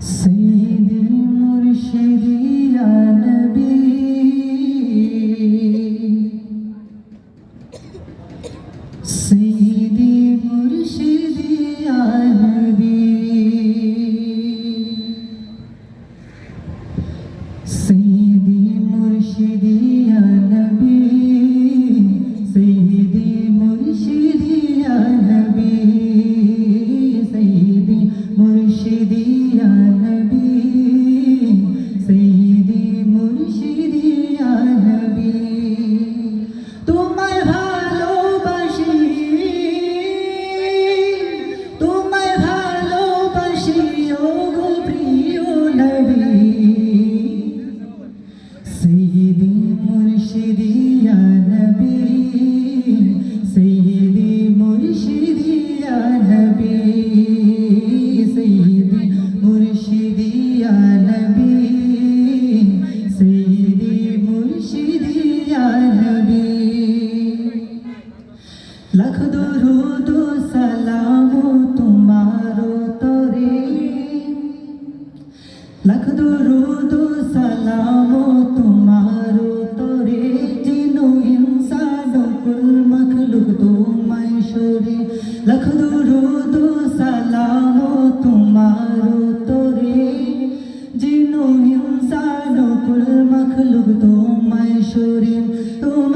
Seyyidim mürşid ile nebi lakh দরুদ সালাম তোমারো তরে। লাখ দরুদ সালাম তোমারো তরে। জিনু ইনসান কুল মখলুক তোমায় সরে। লাখ দরুদ সালাম তোমারো তরে। জিনু ইনসান কুল মখলুক তোমায় সরে। তোমার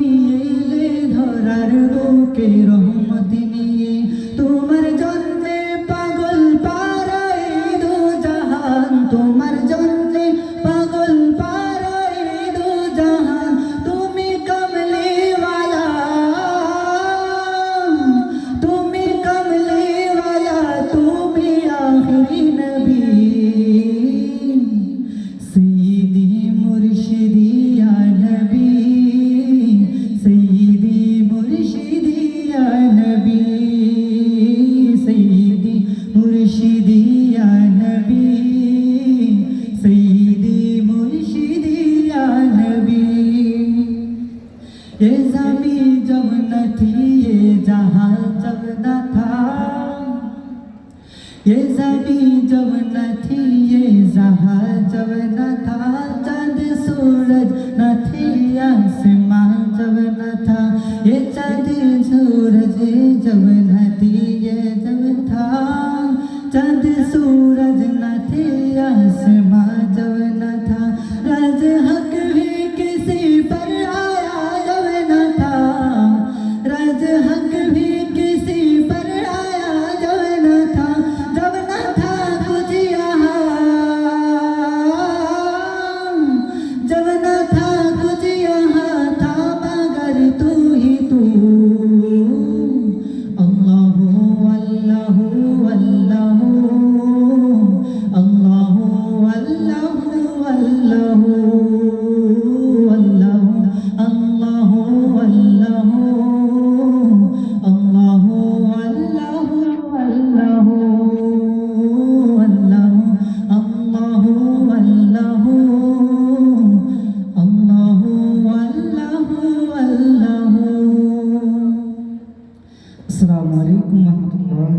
তুমি এলে ধরার লোকে রহমত নিয়ে তোমার জন্মে পাগল পারায় দু জাহান তোমার জন্মে ये जमी जब न थी, ये जहाँ जब न था। ये जमी जब न थी, ये जहाँ जब न था। चाँद सूरज न थी आसमां जब न था। ये चाँद सूरज जब न थी, ये जब था। चाँद सूरज न थी आसमां जब न था।